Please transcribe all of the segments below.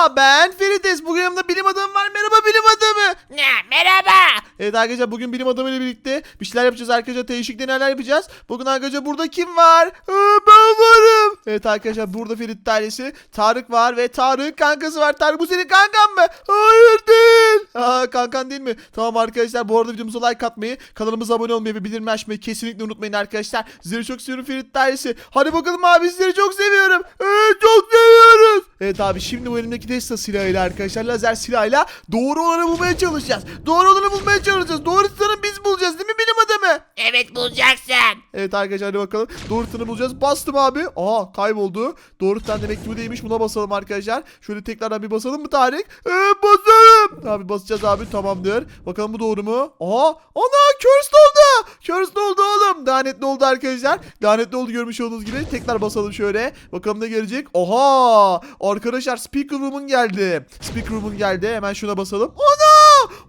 Merhaba ben Ferites. Bugün yanımda bilim adamı var. Merhaba bilim adamı. Ne, merhaba. Evet arkadaşlar bugün bilim adamı ile birlikte bir şeyler yapacağız arkadaşlar. Değişik deneyler yapacağız. Bugün arkadaşlar burada kim var? Ee, ben varım. Evet arkadaşlar burada Ferit ailesi. Tarık var ve Tarık kankası var. Tarık bu senin kankan mı? Hayır değil. Aa, kankan değil mi? Tamam arkadaşlar bu arada videomuza like atmayı, kanalımıza abone olmayı ve bildirim açmayı kesinlikle unutmayın arkadaşlar. Sizleri çok seviyorum Ferit ailesi. Hadi bakalım abi sizleri çok seviyorum. Evet çok seviyoruz. Evet abi şimdi bu elimdeki Tesla silahıyla arkadaşlar lazer silahıyla doğru olanı bulmaya çalışacağız. Doğru olanı bulmaya çalışacağız. Doğru tutanı biz bulacağız değil mi bilim adamı? Evet bulacaksın. Evet arkadaşlar hadi bakalım. Doğru tutanı bulacağız. Bastım abi. Aa kayboldu. Doğru tutan demek ki bu değilmiş. Buna basalım arkadaşlar. Şöyle tekrardan bir basalım mı Tarık? Ee, basalım. Abi basacağız abi tamamdır. Bakalım bu doğru mu? Aa ana cursed oldu. Cursed oldu oğlum. Lanetli oldu arkadaşlar. Lanetli oldu görmüş olduğunuz gibi. Tekrar basalım şöyle. Bakalım ne gelecek. Oha. Arkadaşlar speaker room'un geldi. Speaker room'un geldi. Hemen şuna basalım. Ana.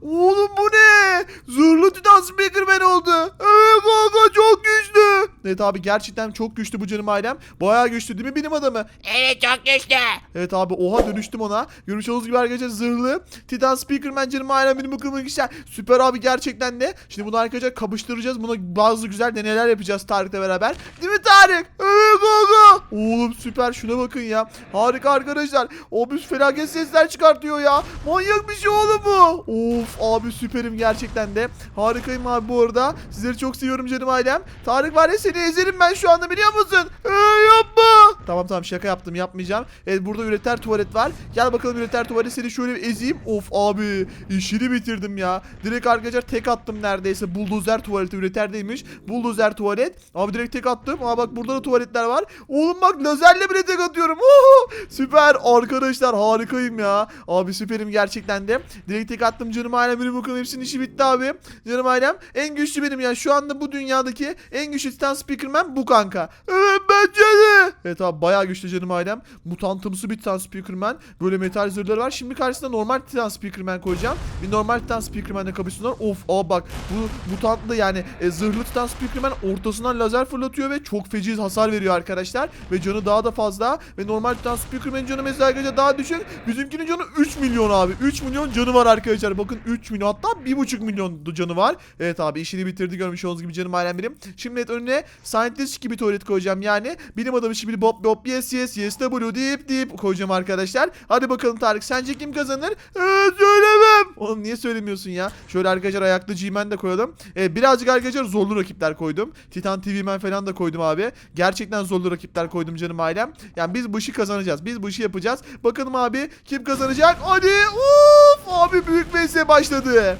Oğlum bu ne? Zırhlı titan speakerman oldu. Evet kanka çok güçlü. Evet abi gerçekten çok güçlü bu canım ailem. Bayağı güçlü değil mi bilim adamı? Evet çok güçlü. Evet abi oha dönüştüm ona. Görmüş olduğunuz gibi arkadaşlar zırhlı. Titan Speakerman canım ailem benim bakımım güzel. Süper abi gerçekten de. Şimdi bunu arkadaşlar kabıştıracağız. Buna bazı güzel deneyler yapacağız Tarık'la beraber. Değil mi Tarık? Evet kanka. Oğlum süper şuna bakın ya. Harika arkadaşlar. O bir felaket sesler çıkartıyor ya. Manyak bir şey oğlum bu. Of abi süperim gerçekten de. Harikayım abi bu arada. Sizleri çok seviyorum canım ailem. Tarık var ya seni ezerim ben şu anda biliyor musun? Ee, yapma. Tamam tamam şaka yaptım yapmayacağım. Evet burada üreter tuvalet var. Gel bakalım üreter tuvalet seni şöyle bir ezeyim. Of abi işini bitirdim ya. Direkt arkadaşlar tek attım neredeyse. Buldozer tuvaleti üreterdeymiş. Buldozer tuvalet. Abi direkt tek attım. Aa bak burada da tuvaletler var. Oğlum bak lazerle bile tek atıyorum. Oho, süper arkadaşlar harikayım ya. Abi süperim gerçekten de. Direkt tek attım canım ailem benim bakalım hepsinin işi bitti abi. Canım ailem en güçlü benim ya. Şu anda bu dünyadaki en güçlü Titan Speakerman bu kanka. Evet bence de. Evet abi bayağı güçlü canım ailem. Mutantımsı bir Titan Speakerman. Böyle metal zırhları var. Şimdi karşısına normal Titan Speakerman koyacağım. Bir normal Titan Speakerman'la kapışsınlar. Of aa bak bu mutantlı yani e, zırhlı Titan Speakerman ortasından lazer fırlatıyor ve çok feci hasar veriyor arkadaşlar. Ve canı daha da fazla. Ve normal Titan Speakerman'in canı mesela daha düşük. Bizimkinin canı 3 milyon abi. 3 milyon canı var arkadaşlar. Bakın 3 milyon hatta 1,5 milyon canı var. Evet abi işini bitirdi görmüş olduğunuz gibi canım ailem benim. Şimdi evet önüne scientist gibi tuvalet koyacağım yani. Bilim adamı şimdi bob bob yes yes yes w deyip deyip koyacağım arkadaşlar. Hadi bakalım Tarık sence kim kazanır? Ee, söylemem. Oğlum niye söylemiyorsun ya? Şöyle arkadaşlar ayaklı G-Man de koyalım. Ee, birazcık arkadaşlar zorlu rakipler koydum. Titan TV Man falan da koydum abi. Gerçekten zorlu rakipler koydum canım ailem. Yani biz bu işi kazanacağız. Biz bu işi yapacağız. Bakalım abi kim kazanacak? Hadi. Uf abi büyük vs başladı.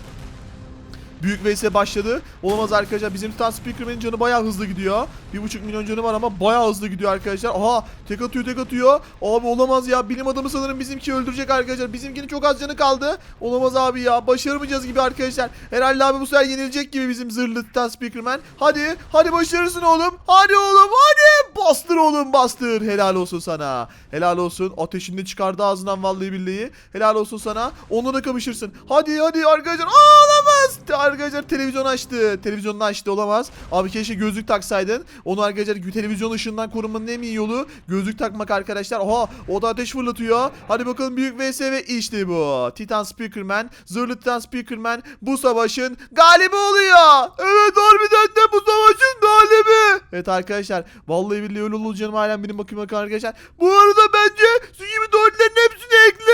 Büyük vs başladı. Olamaz arkadaşlar. Bizim Titan Speakerman'in canı bayağı hızlı gidiyor. 1.5 milyon canı var ama bayağı hızlı gidiyor arkadaşlar. Aha tek atıyor tek atıyor. Abi olamaz ya. Bilim adamı sanırım bizimki öldürecek arkadaşlar. Bizimkinin çok az canı kaldı. Olamaz abi ya. Başaramayacağız gibi arkadaşlar. Herhalde abi bu sefer yenilecek gibi bizim zırhlı Titan Speakerman. Hadi. Hadi başarırsın oğlum. Hadi oğlum. Hadi. Bastır oğlum bastır. Helal olsun sana. Helal olsun. Ateşini çıkardı ağzından vallahi billahi. Helal olsun sana. Onunla da kapışırsın. Hadi hadi arkadaşlar. Aa olamaz. Arkadaşlar televizyon açtı. Televizyonunu açtı olamaz. Abi keşke gözlük taksaydın. Onu arkadaşlar televizyon ışığından korunmanın en iyi yolu gözlük takmak arkadaşlar. Oha o da ateş fırlatıyor. Hadi bakalım büyük vs ve işte bu. Titan Speakerman, zırhlı Titan Speakerman bu savaşın galibi oluyor. Evet harbiden de bu savaşın galibi. Evet arkadaşlar vallahi billahi öyle olacağım ailem benim bakayım bakın arkadaşlar. Bu arada bence Skibidi tuvaletlerin hepsini ekle.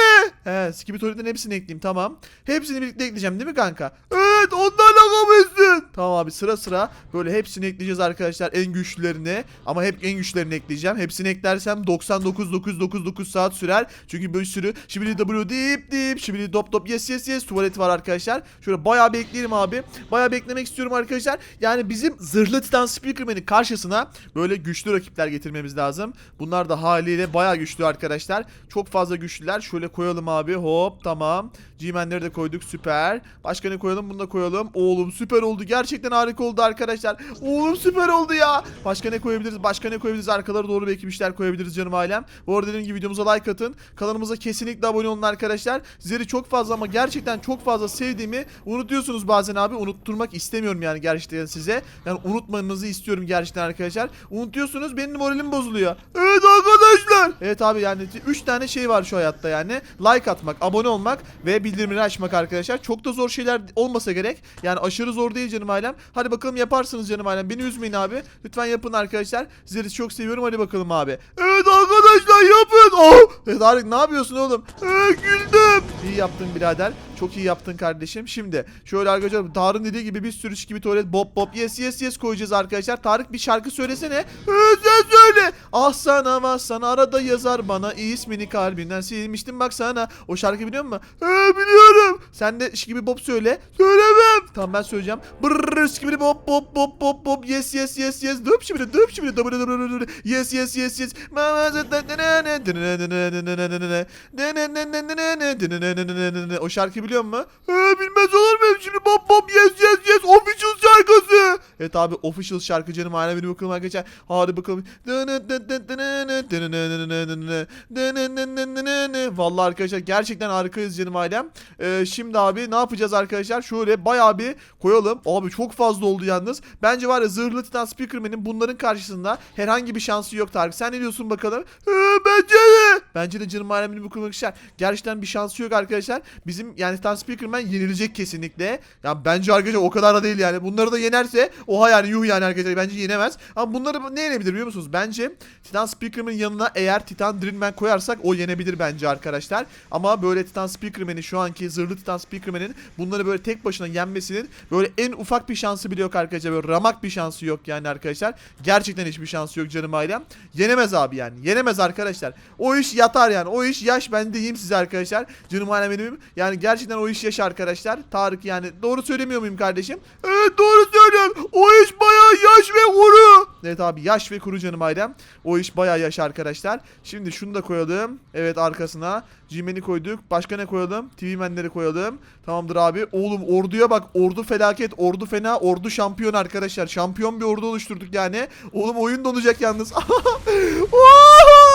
He tuvaletlerin hepsini ekleyeyim tamam. Hepsini birlikte ekleyeceğim değil mi kanka? Evet onlarla kapışsın. Tamam abi sıra sıra böyle hepsini ekleyeceğiz arkadaşlar en güçlülerini. Ama hep en güçlerini ekleyeceğim. Hepsini eklersem 99 saat sürer. Çünkü bir sürü şibili W dip dip şibili dop dop yes yes yes tuvalet var arkadaşlar. Şöyle bayağı bekleyelim abi. Bayağı beklemek istiyorum arkadaşlar. Yani bizim zırhlı Titan Speakerman'in karşısına böyle güçlü rakipler getirmemiz lazım. Bunlar da haliyle bayağı güçlü arkadaşlar. Çok fazla güçlüler. Şöyle koyalım abi. Hop tamam. G-Man'leri de koyduk süper. Başka ne koyalım? Bunu da koyalım. Oğlum süper oldu. Gerçekten harika oldu arkadaşlar. Oğlum süper oldu ya. Başka ne koyabiliriz? Başka ne koyabiliriz? Arkalara doğru belki bir şeyler koyabiliriz canım ailem. Bu arada dediğim gibi videomuza like atın. Kanalımıza kesinlikle abone olun arkadaşlar. Sizleri çok fazla ama gerçekten çok fazla sevdiğimi unutuyorsunuz bazen abi. Unutturmak istemiyorum yani gerçekten size. Yani unutmanızı istiyorum gerçekten arkadaşlar. Unutuyorsunuz benim moralim bozuluyor. Evet arkadaşlar. Evet abi yani 3 tane şey var şu hayatta yani. Like atmak, abone olmak ve bildirimleri açmak arkadaşlar. Çok da zor şeyler olmasa gerek. Yani aşırı zor değil canım ailem. Hadi bakalım yaparsınız canım ailem. Beni üzmeyin abi. Lütfen yapın arkadaşlar. Sizleri çok seviyorum. Hadi bakalım abi. Evet arkadaşlar yapın. Oh! Tarık ne yapıyorsun oğlum? Ee, güldüm. İyi yaptın birader. Çok iyi yaptın kardeşim. Şimdi şöyle arkadaşlar Tarık'ın dediği gibi bir sürü gibi tuvalet bop bop yes yes yes koyacağız arkadaşlar. Tarık bir şarkı söylesene. Ee, sen söyle. Ah sana vah sana arada yazar bana ismini kalbinden silmiştim bak sana. O şarkı biliyor musun? Ee, biliyorum. Sen de gibi bop söyle. Söylemem. Tamam ben söyleyeceğim. Brrrr gibi bop bop bop bop bop yes yes yes yes. Dıp şimdi dıp şimdi dıp dıp dıp dıp. Yes yes yes yes. O şarkı biliyor musun? Ee, bilmez olur muyum şimdi bop bop yes yes yes official şarkısı. Evet abi official şarkı canım hala bir bakalım arkadaşlar. Hadi bakalım. Vallahi arkadaşlar gerçekten harikayız canım ailem. Ee, şimdi abi ne yapacağız arkadaşlar? Şöyle bayağı bir koyalım. Abi çok fazla oldu yalnız. Bence var ya zırhlı titan speakerman'in bunların karşısında herhangi bir şansı yok Tarık. Sen ne diyorsun bakalım? Ee, bence de. Bence de canım alemini bu kılmak işler. Gerçekten bir şansı yok arkadaşlar. Bizim yani Titan Speakerman yenilecek kesinlikle. Ya bence arkadaşlar o kadar da değil yani. Bunları da yenerse oha yani yuh yani arkadaşlar bence yenemez. Ama bunları ne yenebilir biliyor musunuz? Bence Titan Speakerman'ın yanına eğer Titan Drillman koyarsak o yenebilir bence arkadaşlar. Ama böyle Titan Speakerman'in şu anki zırhlı Titan Speakerman'in bunları böyle tek başına yenmesinin böyle en ufak bir şansı bile yok arkadaşlar. Böyle ramak bir şansı yok yani arkadaşlar. Gerçekten hiçbir şansı yok canım ailem. Yenemez abi yani. Yenemez arkadaşlar. O iş yatar yani. O iş yaş ben diyeyim size arkadaşlar. Canım alem benim. Yani gerçekten o iş yaş arkadaşlar. Tarık yani. Doğru söylemiyor muyum kardeşim? Evet doğru söylüyorsun. O iş bayağı yaş ve kuru. Evet abi yaş ve kuru canım ailem. O iş bayağı yaş arkadaşlar. Şimdi şunu da koyalım. Evet arkasına. G-Man'i koyduk. Başka ne koyalım? TV Man'leri koyalım. Tamamdır abi. Oğlum orduya bak. Ordu felaket. Ordu fena. Ordu şampiyon arkadaşlar. Şampiyon bir ordu oluşturduk yani. Oğlum oyun donacak yalnız. Oha!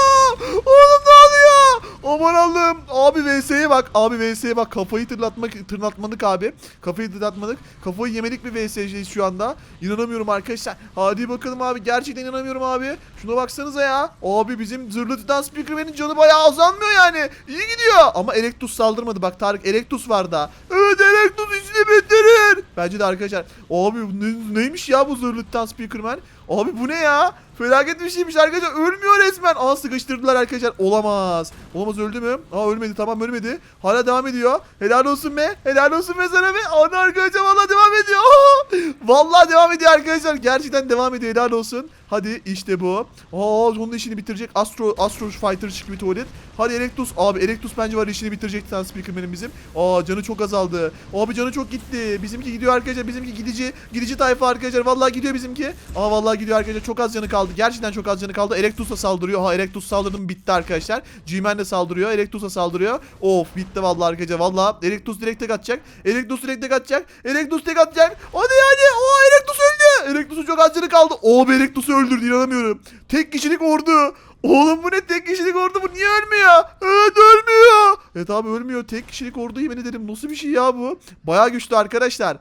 Oğlum ne oluyor? Aman Allah'ım. Abi VS'ye bak. Abi VS'ye bak. Kafayı tırlatmak, tırlatmadık abi. Kafayı tırlatmadık. Kafayı yemedik bir VS'deyiz şu anda. İnanamıyorum arkadaşlar. Hadi bakalım abi. Gerçekten inanamıyorum abi. Şuna baksanıza ya. Abi bizim zırhlı titan speakerman'in canı bayağı azalmıyor yani. İyi gidiyor. Ama Erectus saldırmadı. Bak Tarık Erectus var da. Evet Erectus işini bitirir. Bence de arkadaşlar. Abi ne- neymiş ya bu zırhlı titan speakerman? Abi bu ne ya? Felaket bir şeymiş arkadaşlar. Ölmüyor resmen. Aa sıkıştırdılar arkadaşlar. Olamaz. Olamaz öldü mü? Aa ölmedi tamam ölmedi. Hala devam ediyor. Helal olsun be. Helal olsun be sana be. Ana arkadaşlar valla devam ediyor. Aa! Vallahi devam ediyor arkadaşlar. Gerçekten devam ediyor. Helal olsun. Hadi işte bu. Aa onun işini bitirecek. Astro Astro Fighter gibi tuvalet. Hadi Erectus. Abi Erectus bence var işini bitirecek Titan Speakerman'in bizim. Aa canı çok azaldı. Abi canı çok gitti. Bizimki gidiyor arkadaşlar. Bizimki gidici. Gidici tayfa arkadaşlar. Vallahi gidiyor bizimki. Aa vallahi gidiyor arkadaşlar. Çok az canı kaldı. Gerçekten çok az canı kaldı. Erectus da saldırıyor. Ha Erectus saldırdı mı bitti arkadaşlar. G-Man de saldırıyor. Erectus da saldırıyor. Of bitti vallahi arkadaşlar. Vallahi Erectus direkt tek atacak. Erectus direkt tek atacak. Erectus tek atacak. Hadi hadi. O Erectus öldü. Erectus'un çok az canı kaldı. O Erectus'u öldürdü inanamıyorum. Tek kişilik ordu. Oğlum bu ne tek kişilik ordu bu niye ölmüyor? Evet ölmüyor. Evet abi ölmüyor tek kişilik ordu yemin ederim nasıl bir şey ya bu? Bayağı güçlü arkadaşlar.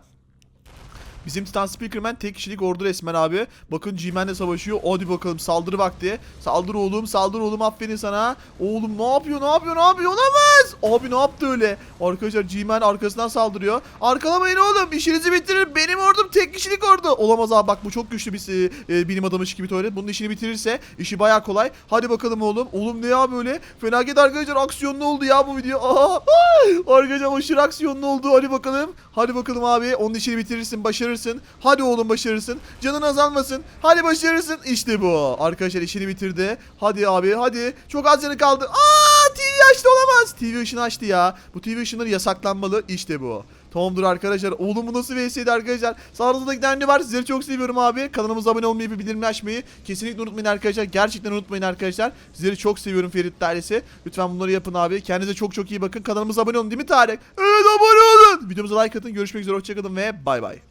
Bizim Titan Speakerman tek kişilik ordu resmen abi. Bakın G-Man'le savaşıyor. Hadi bakalım saldırı vakti. Saldır oğlum saldır oğlum aferin sana. Oğlum ne yapıyor ne yapıyor ne yapıyor olamaz. Abi ne yaptı öyle? Arkadaşlar G-Man arkasından saldırıyor. Arkalamayın oğlum işinizi bitirir. Benim ordum tek kişilik ordu. Olamaz abi bak bu çok güçlü bir e, e, bilim adamı tuvalet. Bunun işini bitirirse işi baya kolay. Hadi bakalım oğlum. Oğlum ne ya böyle? Felaket arkadaşlar aksiyonlu oldu ya bu video. Aa, arkadaşlar aşırı aksiyonlu oldu. Hadi bakalım. Hadi bakalım abi. Onun işini bitirirsin. Başarırsın. Hadi oğlum başarırsın. Canın azalmasın. Hadi başarırsın. İşte bu. Arkadaşlar işini bitirdi. Hadi abi hadi. Çok az canı kaldı. Aa TV açtı olamaz. TV ışını açtı ya. Bu TV ışınları yasaklanmalı. İşte bu. Tamamdır arkadaşlar. Oğlum bu nasıl VS'ydi arkadaşlar. Sağınızda giden ne var? Sizleri çok seviyorum abi. Kanalımıza abone olmayı ve bildirimleri açmayı kesinlikle unutmayın arkadaşlar. Gerçekten unutmayın arkadaşlar. Sizleri çok seviyorum Ferit ailesi. Lütfen bunları yapın abi. Kendinize çok çok iyi bakın. Kanalımıza abone olun değil mi Tarık? Evet abone olun. Videomuza like atın. Görüşmek üzere. Hoşçakalın ve bay bay.